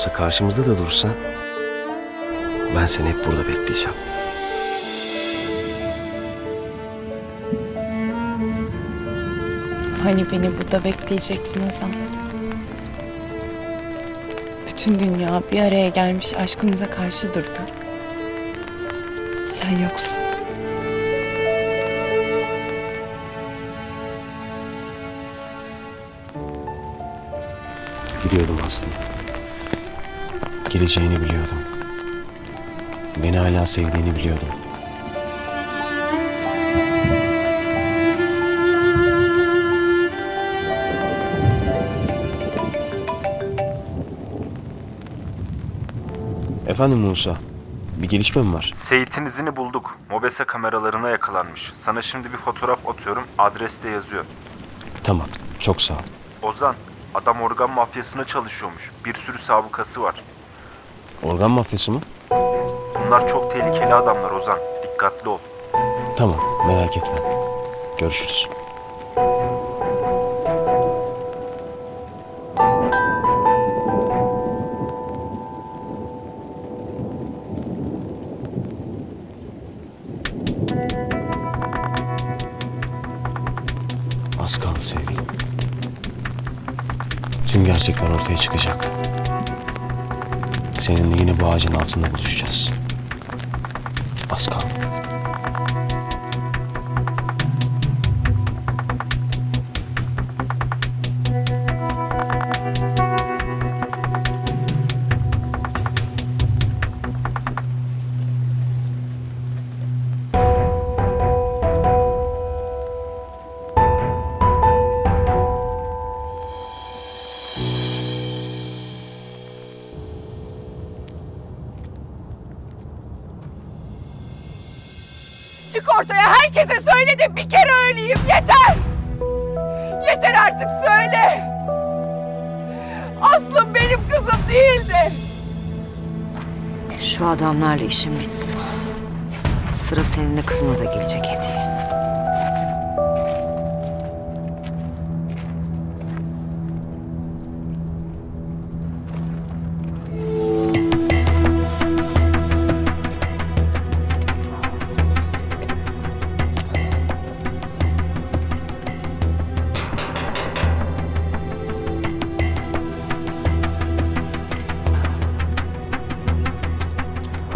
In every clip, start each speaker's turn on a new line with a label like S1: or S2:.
S1: olsa karşımızda da dursa ben seni hep burada bekleyeceğim.
S2: Hani beni burada bekleyecektin o zaman? Bütün dünya bir araya gelmiş aşkımıza karşı durdu. Sen yoksun.
S1: Biliyordum aslında. Geleceğini biliyordum. Beni hala sevdiğini biliyordum. Efendim Musa, bir gelişme mi var?
S3: Seyit'in izini bulduk. Mobese kameralarına yakalanmış. Sana şimdi bir fotoğraf atıyorum. Adreste yazıyor.
S1: Tamam, çok sağ ol.
S3: Ozan, adam organ mafyasına çalışıyormuş. Bir sürü sabıkası var.
S1: Organ mafyası mı?
S3: Bunlar çok tehlikeli adamlar Ozan. Dikkatli ol.
S1: Tamam, merak etme. Görüşürüz. Az kaldı sevgilim. Tüm gerçekler ortaya çıkacak. Seninle yine bu ağacın altında buluşacağız. Az kaldı.
S4: Öleyim yeter. Yeter artık söyle. Aslım benim kızım değildi.
S5: Şu adamlarla işim bitsin. Sıra seninle kızına da gelecek hediye.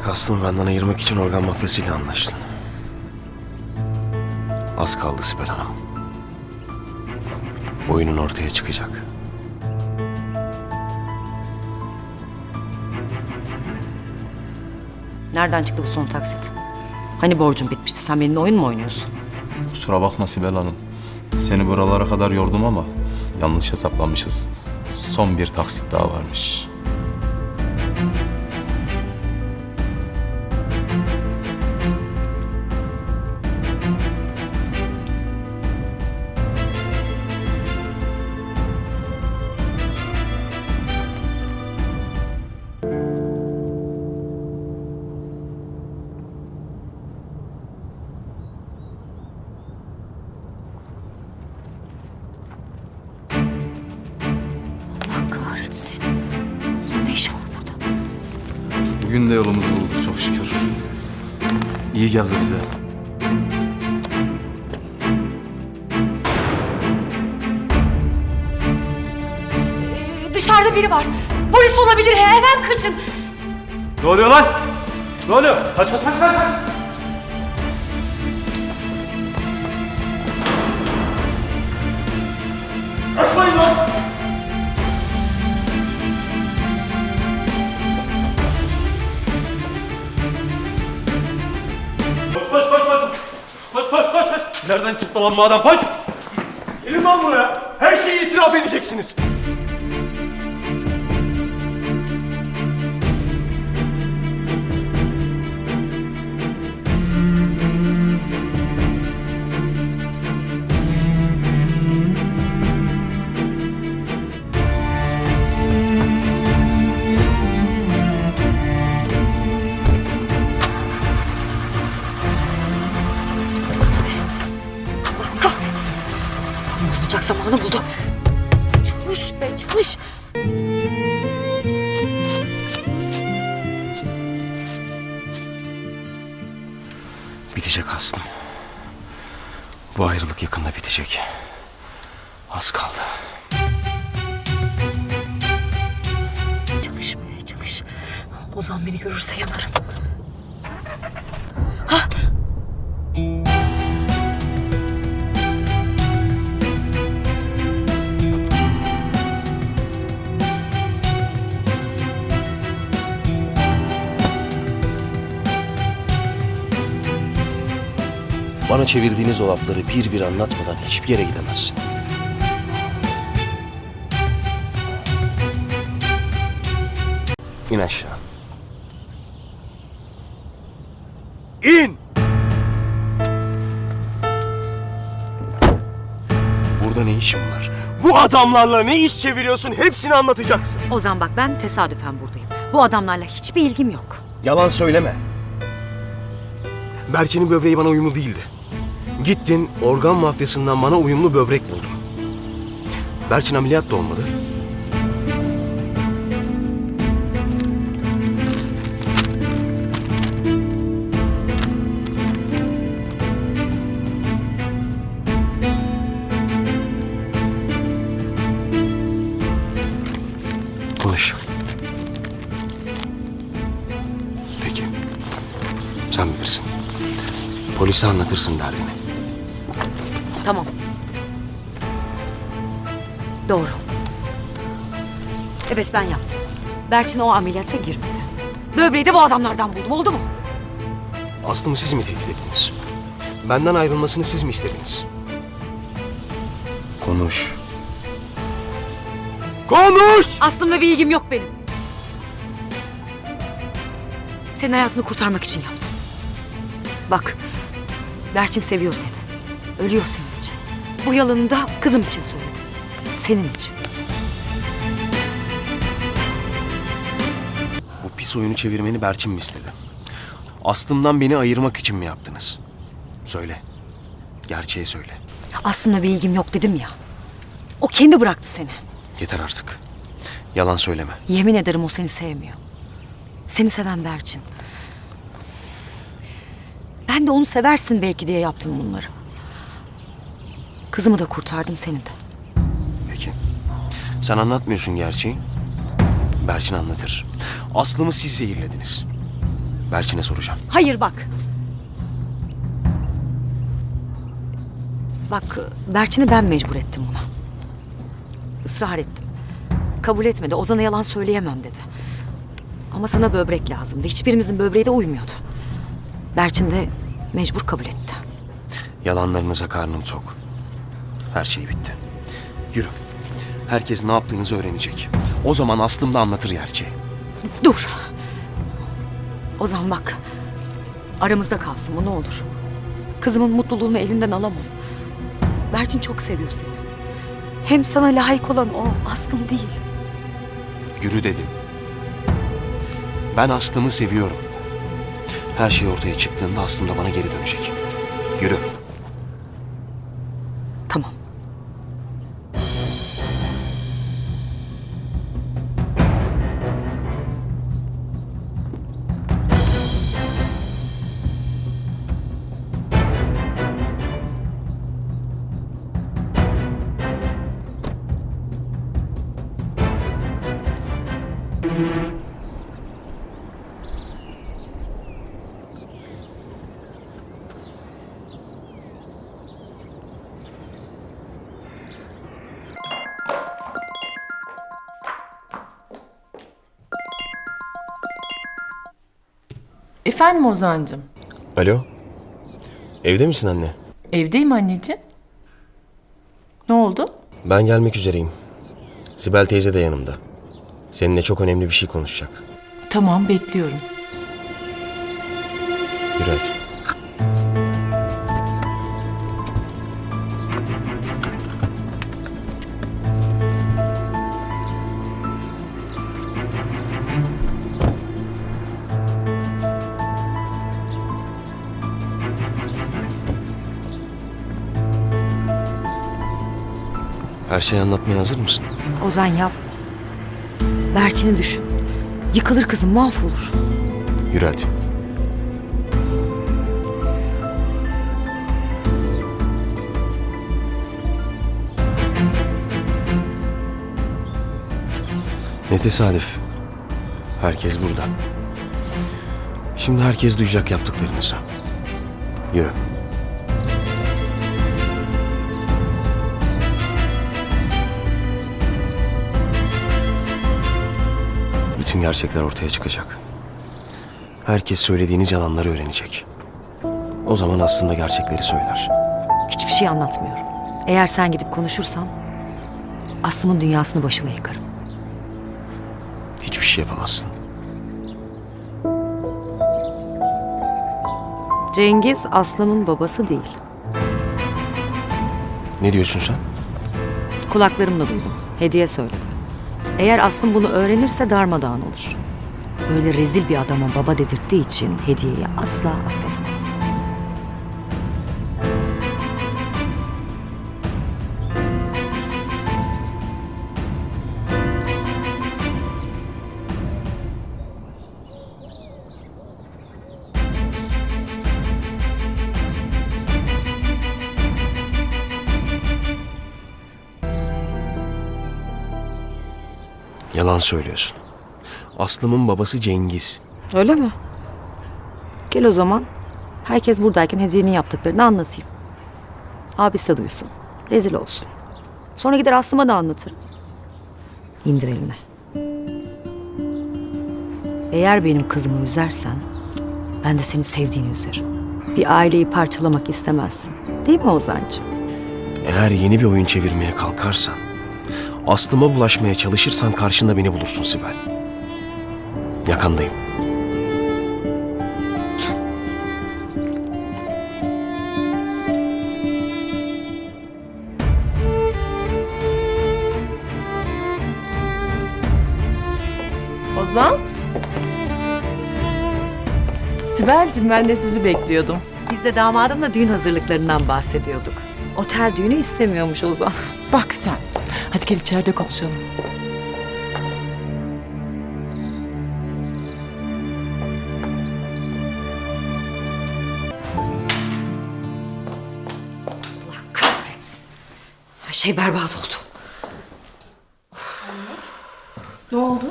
S1: Demek Aslı'mı benden ayırmak için organ mafyasıyla anlaştın. Az kaldı Sibel Hanım. Oyunun ortaya çıkacak.
S5: Nereden çıktı bu son taksit? Hani borcun bitmişti? Sen benimle oyun mu oynuyorsun?
S6: Kusura bakma Sibel Hanım. Seni buralara kadar yordum ama yanlış hesaplamışız. Son bir taksit daha varmış.
S5: Arkamda biri var. Polis olabilir. Hemen kaçın.
S6: Ne oluyor lan? Ne oluyor? Kaç kaç kaç kaç. Kaçmayın lan.
S5: Koş koş koş koş. Koş koş koş koş. Nereden
S1: çıktı lan bu adam? Koş. Gelin lan buraya.
S5: Her şeyi itiraf edeceksiniz. Ozan beni görürse yanarım.
S1: Bana çevirdiğiniz dolapları bir bir anlatmadan hiçbir yere gidemezsin. İn aşağı. Adamlarla ne iş çeviriyorsun hepsini anlatacaksın.
S5: Ozan bak ben tesadüfen buradayım. Bu adamlarla hiçbir ilgim yok.
S1: Yalan söyleme. Berçe'nin böbreği bana uyumlu değildi. Gittin organ mafyasından bana uyumlu böbrek buldun. Berçin ameliyat da olmadı. Polise anlatırsın derdini.
S5: Tamam. Doğru. Evet ben yaptım. Berçin o ameliyata girmedi. Böbreği de bu adamlardan buldum oldu mu?
S1: Aslımı siz mi tehdit ettiniz? Benden ayrılmasını siz mi istediniz? Konuş. Konuş!
S5: Aslımda bir ilgim yok benim. Senin hayatını kurtarmak için yaptım. Bak, Berçin seviyor seni. Ölüyor senin için. Bu yalanı da kızım için söyledim. Senin için.
S1: Bu pis oyunu çevirmeni Berçin mi istedi? Aslımdan beni ayırmak için mi yaptınız? Söyle. Gerçeği söyle.
S5: Aslında bir ilgim yok dedim ya. O kendi bıraktı seni.
S1: Yeter artık. Yalan söyleme.
S5: Yemin ederim o seni sevmiyor. Seni seven Berçin. Ben de onu seversin belki diye yaptım bunları. Kızımı da kurtardım seni de.
S1: Peki. Sen anlatmıyorsun gerçeği. Berçin anlatır. Aslımı siz zehirlediniz. Berçin'e soracağım.
S5: Hayır bak. Bak Berçin'i ben mecbur ettim buna. Israr ettim. Kabul etmedi. Ozan'a yalan söyleyemem dedi. Ama sana böbrek lazımdı. Hiçbirimizin böbreği de uymuyordu. Berçin de mecbur kabul etti.
S1: Yalanlarınıza karnım tok. Her şey bitti. Yürü. Herkes ne yaptığınızı öğrenecek. O zaman Aslım da anlatır gerçeği.
S5: Dur. Ozan bak. Aramızda kalsın bu ne olur. Kızımın mutluluğunu elinden alamam. Berçin çok seviyor seni. Hem sana layık olan o, Aslım değil.
S1: Yürü dedim. Ben Aslım'ı seviyorum. Her şey ortaya çıktığında Aslım da bana geri dönecek. Yürü.
S7: Efendim Ozan'cığım.
S1: Alo. Evde misin anne?
S7: Evdeyim anneciğim.
S2: Ne oldu?
S1: Ben gelmek üzereyim. Sibel teyze de yanımda. Seninle çok önemli bir şey konuşacak.
S2: Tamam bekliyorum.
S1: Yürü hadi. Her şeyi anlatmaya hazır mısın?
S5: Ozan yap. Berçin'i düşün. Yıkılır kızım mahvolur.
S1: Yürü hadi. Ne tesadüf. Herkes burada. Şimdi herkes duyacak yaptıklarınızı. Yürü. Bütün gerçekler ortaya çıkacak. Herkes söylediğiniz yalanları öğrenecek. O zaman aslında gerçekleri söyler.
S5: Hiçbir şey anlatmıyorum. Eğer sen gidip konuşursan Aslım'ın dünyasını başına yıkarım.
S1: Hiçbir şey yapamazsın.
S5: Cengiz Aslım'ın babası değil.
S1: Ne diyorsun sen?
S5: Kulaklarımla duydum. Hediye söyledi. Eğer Aslım bunu öğrenirse darmadağın olur. Böyle rezil bir adama baba dedirttiği için Hediye'yi asla affetmez.
S1: Söylüyorsun. Aslım'ın babası Cengiz.
S5: Öyle mi? Gel o zaman. Herkes buradayken Hediye'nin yaptıklarını anlatayım. Abisi de duysun. Rezil olsun. Sonra gider Aslıma da anlatırım. İndir elini. Eğer benim kızımı üzersen ben de seni sevdiğini üzerim. Bir aileyi parçalamak istemezsin. Değil mi Ozan'cığım?
S1: Eğer yeni bir oyun çevirmeye kalkarsan, Aslıma bulaşmaya çalışırsan karşında beni bulursun Sibel. Yakandayım.
S2: Ozan? Sibel'cim ben de sizi bekliyordum.
S5: Biz de damadımla düğün hazırlıklarından bahsediyorduk. Otel düğünü istemiyormuş Ozan.
S2: Bak sen. Hadi gel içeride konuşalım.
S5: Allah kahretsin. Her şey berbat oldu.
S2: Ne oldu?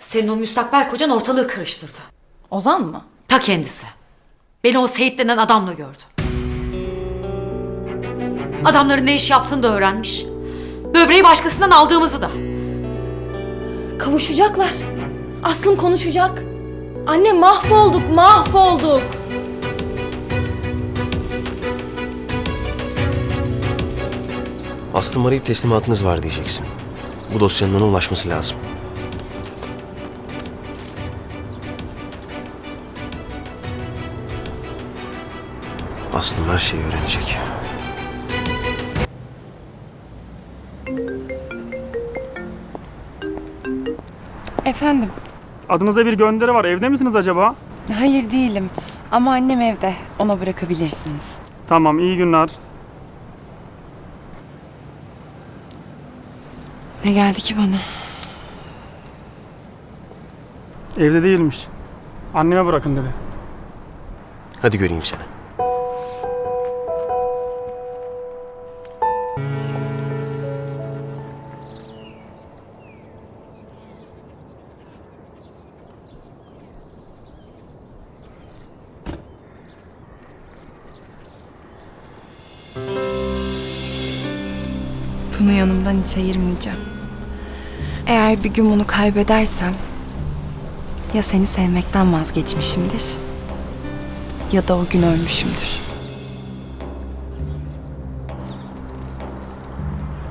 S5: Senin o müstakbel kocan ortalığı karıştırdı.
S2: Ozan mı?
S5: Ta kendisi. Beni o Seyit denen adamla gördü. Adamların ne iş yaptığını da öğrenmiş. Böbreği başkasından aldığımızı da.
S7: Kavuşacaklar. Aslım konuşacak. Anne mahvolduk, mahvolduk.
S1: Aslım arayıp teslimatınız var diyeceksin. Bu dosyanın ona ulaşması lazım. Aslım her şeyi öğrenecek.
S2: Efendim?
S8: Adınıza bir gönderi var. Evde misiniz acaba?
S2: Hayır değilim. Ama annem evde. Ona bırakabilirsiniz.
S8: Tamam, iyi günler.
S2: Ne geldi ki bana?
S8: Evde değilmiş. Anneme bırakın dedi.
S1: Hadi göreyim seni.
S2: Yanımdan hiç ayırmayacağım. Eğer bir gün bunu kaybedersem ya seni sevmekten vazgeçmişimdir ya da o gün ölmüşümdür.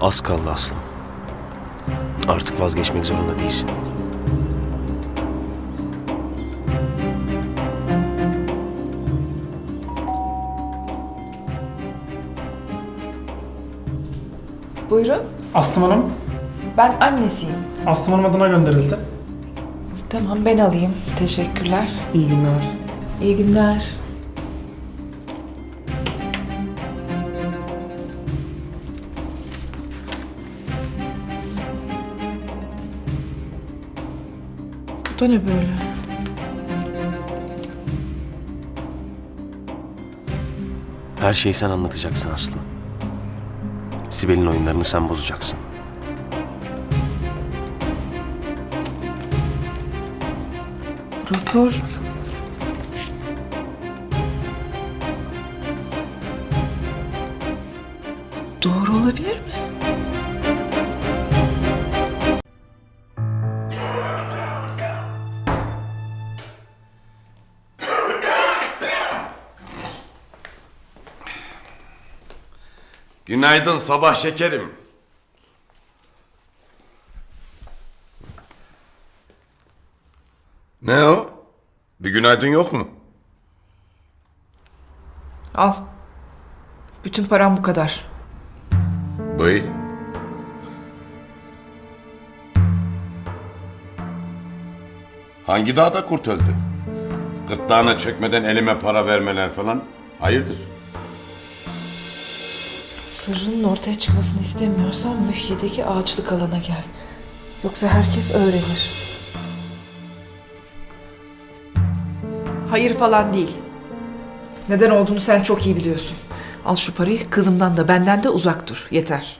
S1: Az kaldı Aslım. Artık vazgeçmek zorunda değilsin.
S4: Buyurun.
S8: Aslım Hanım,
S4: Ben annesiyim.
S8: Aslım Hanım adına gönderildi.
S4: Tamam ben alayım. Teşekkürler.
S8: İyi günler.
S4: İyi günler. Bu da ne böyle?
S1: Her şeyi sen anlatacaksın Aslım. Sibel'in oyunlarını sen bozacaksın.
S4: Rapor. Doğru olabilir mi?
S9: Günaydın sabah şekerim. Ne o? Bir günaydın yok mu?
S4: Al. Bütün param bu kadar.
S9: Bey. Hangi dağda kurt öldü? Gırtlağına çökmeden elime para vermeler falan. Hayırdır?
S4: Sırrının ortaya çıkmasını istemiyorsan mühyedeki ağaçlık alana gel. Yoksa herkes öğrenir. Hayır falan değil. Neden olduğunu sen çok iyi biliyorsun. Al şu parayı kızımdan da benden de uzak dur. Yeter.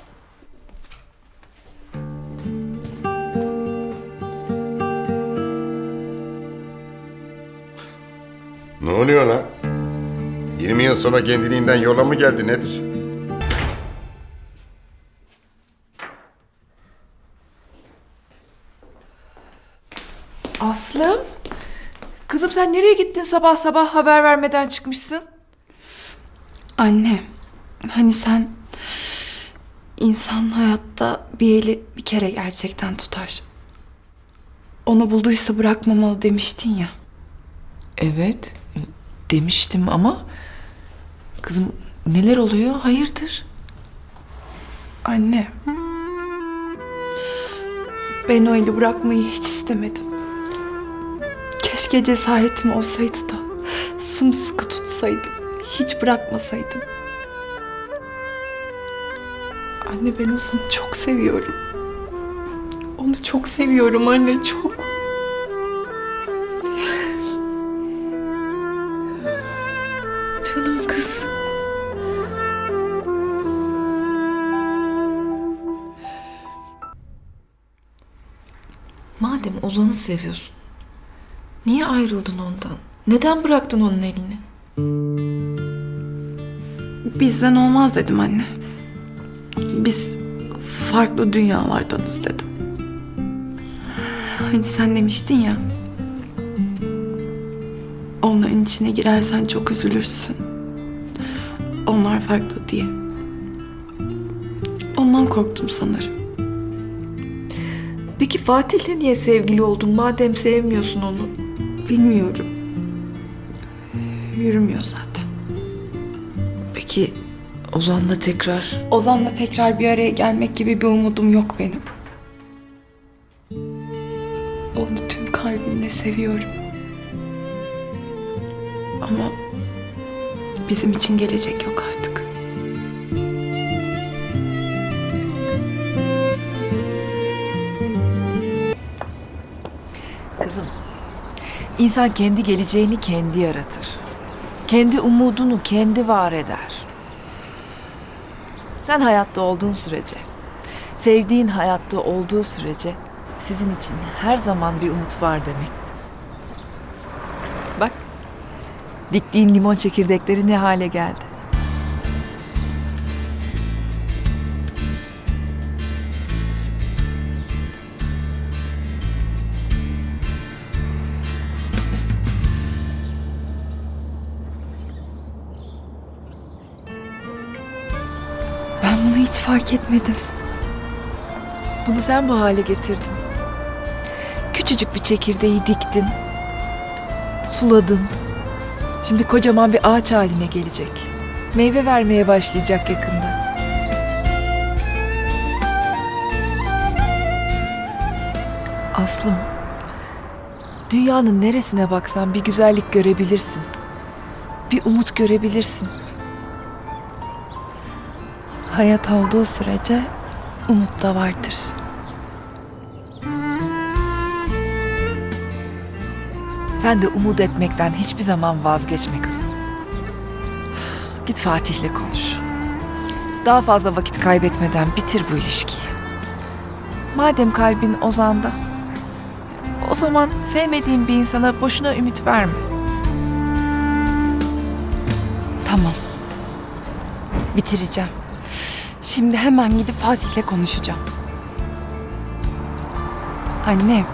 S9: Ne oluyor lan? 20 yıl sonra kendiliğinden yola mı geldi nedir?
S4: Kızım sen nereye gittin sabah sabah haber vermeden çıkmışsın?
S2: Anne, hani sen insan hayatta bir eli bir kere gerçekten tutar. Onu bulduysa bırakmamalı demiştin ya.
S4: Evet demiştim ama kızım neler oluyor hayırdır?
S2: Anne. Ben o eli bırakmayı hiç istemedim. Keşke cesaretim olsaydı da sımsıkı tutsaydım. Hiç bırakmasaydım. Anne ben Ozan'ı çok seviyorum. Onu çok seviyorum anne çok. Canım kız.
S4: Madem Ozan'ı seviyorsun niye ayrıldın ondan? Neden bıraktın onun elini?
S2: Bizden olmaz dedim anne. Biz farklı dünyalardanız dedim. Hani sen demiştin ya. Onların içine girersen çok üzülürsün. Onlar farklı diye. Ondan korktum sanırım.
S4: Peki Fatih'le niye sevgili oldun madem sevmiyorsun onu?
S2: Bilmiyorum. Yürümüyor zaten.
S4: Peki Ozan'la tekrar
S2: Ozan'la tekrar bir araya gelmek gibi bir umudum yok benim. Onu tüm kalbimle seviyorum. Ama bizim için gelecek yok artık.
S4: İnsan kendi geleceğini kendi yaratır. Kendi umudunu kendi var eder. Sen hayatta olduğun sürece, sevdiğin hayatta olduğu sürece sizin için her zaman bir umut var demek. Bak, diktiğin limon çekirdekleri ne hale geldi.
S2: Bunu hiç fark etmedim.
S4: Bunu sen bu hale getirdin. Küçücük bir çekirdeği diktin. Suladın. Şimdi kocaman bir ağaç haline gelecek. Meyve vermeye başlayacak yakında. Aslım, dünyanın neresine baksan bir güzellik görebilirsin. Bir umut görebilirsin.
S2: Hayat olduğu sürece umut da vardır.
S4: Sen de umut etmekten hiçbir zaman vazgeçme kızım. Git Fatih'le konuş. Daha fazla vakit kaybetmeden bitir bu ilişkiyi. Madem kalbin Ozan'da, o zaman sevmediğin bir insana boşuna ümit verme.
S2: Tamam. Bitireceğim. Şimdi hemen gidip Fatih'le konuşacağım. Anne.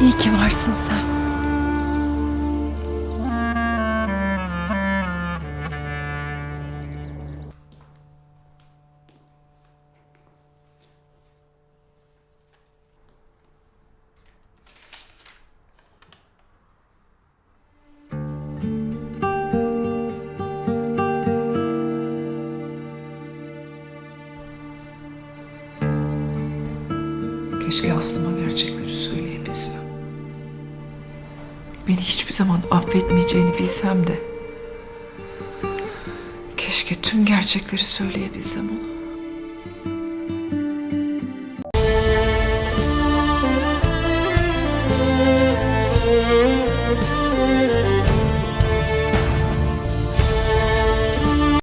S2: İyi ki varsın sen.
S4: Keşke Aslıma gerçekleri söyleyebilsem. Beni hiçbir zaman affetmeyeceğini bilsem de... Keşke tüm gerçekleri söyleyebilsem ona.